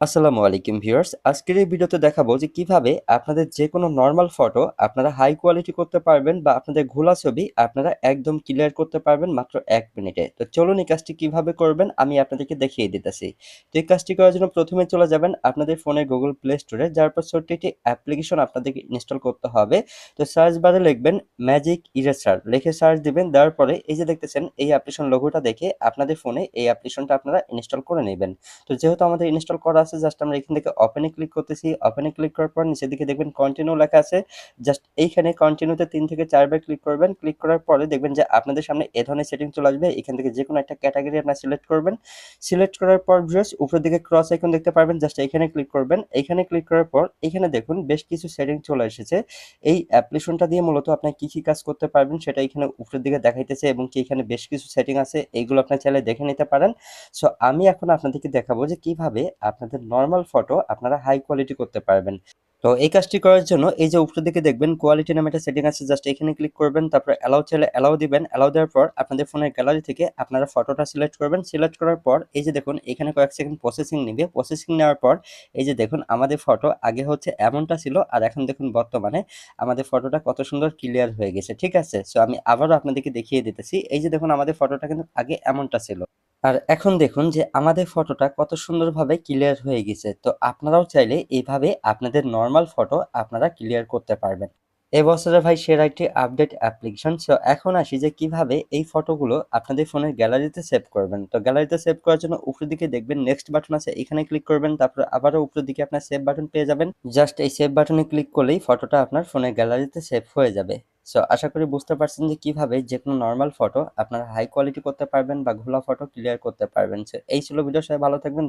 আসসালামু আলাইকুম ভিউয়ার্স। আজকের এই ভিডিওতে দেখাবো যে কীভাবে আপনাদের যে কোনো নর্মাল ফটো আপনারা হাই কোয়ালিটি করতে পারবেন বা আপনাদের ঘোলা ছবি আপনারা একদম ক্লিয়ার করতে পারবেন মাত্র এক মিনিটে। তো চলুন এই কাজটি কীভাবে করবেন আমি আপনাদেরকে দেখিয়ে দিতেছি। তো এই কাজটি করার জন্য প্রথমে চলে যাবেন আপনাদের ফোনের গুগল প্লে স্টোরে যার পর ছোট্ট একটি অ্যাপ্লিকেশন আপনাদেরকে ইনস্টল করতে হবে। তো সার্চ বারে লিখবেন ম্যাজিক ইরেসার লিখে সার্চ দিবেন, দেওয়ার পরে এই যে দেখতেছেন, এই অ্যাপ্লিকেশন লোগোটা দেখে আপনাদের ফোনে এই অ্যাপ্লিকেশনটা আপনারা ইনস্টল করে নেবেন। তো যেহেতু আমাদের ইনস্টল করা আছে জাস্ট আমরা এখান থেকে ওপেনে ক্লিক করতেছি। ওপেনে ক্লিক করার পর নিচের দিকে দেখবেন কন্টিনিউ লেখা আছে। জাস্ট এইখানে কন্টিনিউতে তিন থেকে চারবার ক্লিক করবেন। ক্লিক করার পরে দেখবেন যে আপনাদের সামনে এ ধরনের সেটিং চলে আসবে। এখান থেকে যে কোনো একটা ক্যাটাগরি আপনারা সিলেক্ট করবেন। সিলেক্ট করার পর ভিউয়ার্স উপরের দিকে ক্রস আইকন দেখতে পারবেন। জাস্ট এখানে ক্লিক করবেন। এখানে ক্লিক করার পর এখানে দেখুন বেশ কিছু সেটিং চলে এসেছে। এই অ্যাপ্লিকেশনটা দিয়ে মূলত আপনি কি কি কাজ করতে পারবেন সেটা এখানে উপরের দিকে দেখাইতেছে এবং কি এখানে বেশ কিছু সেটিং আছে, এইগুলো আপনি চাইলে দেখে নিতে পারেন। সো আমি এখন আপনাদেরকে দেখাবো যে কীভাবে আপনাদের নর্মাল ফটো আপনারা হাই কোয়ালিটি করতে পারবেন। তো এই কাজটি করার জন্য এই যে উপরের দিকে দেখবেন কোয়ালিটি নামে একটা সেটিং আছে জাস্ট এখানে ক্লিক করবেন, তারপর অ্যালাউ চাইলে অ্যালাউ দিবেন অ্যালাউ দেওয়ার পর আপনাদের ফোনের গ্যালারি থেকে আপনারা ফটোটা সিলেক্ট করবেন। সিলেক্ট করার পর এই যে দেখুন, এখানে কয়েক সেকেন্ড প্রসেসিং নেবে। প্রসেসিং নেওয়ার পর এই যে দেখুন, আমাদের ফটো আগে হচ্ছে এমনটা ছিল আর এখন দেখুন বর্তমানে আমাদের ফটোটা কত সুন্দর ক্লিয়ার হয়ে গেছে, ঠিক আছে? সো আমি আবারও আপনাদেরকে দেখিয়ে দিতেছি। এই যে দেখুন, আমাদের ফটোটা কিন্তু আগে এমনটা ছিল। আর এখন দেখুন যে আমাদের ফটোটা কত সুন্দরভাবে ক্লিয়ার হয়ে গেছে। তো আপনারাও চাইলে এইভাবে আপনাদের নর্মাল ফটো আপনারা ক্লিয়ার করতে পারবেন। এবছরে ভাই সেরা একটি আপডেট অ্যাপ্লিকেশন সো এখন আসি যে কীভাবে এই ফটোগুলো আপনাদের ফোনের গ্যালারিতে সেভ করবেন। তো গ্যালারিতে সেভ করার জন্য উপরের দিকে দেখবেন নেক্সট বাটন আছে, এখানে ক্লিক করবেন, তারপর আবারও উপরের দিকে আপনার সেভ বাটন পেয়ে যাবেন। জাস্ট এই সেভ বাটনে ক্লিক করলেই ফটোটা আপনার ফোনের গ্যালারিতে সেভ হয়ে যাবে। সো আশা করি বুঝতে পারছেন যে কীভাবে যে কোনো নর্মাল ফটো আপনারা হাই কোয়ালিটি করতে পারবেন বা ঘোলা ফটো ক্লিয়ার করতে পারবেন। সো এই ছিল ভিডিও সবাই ভালো থাকবেন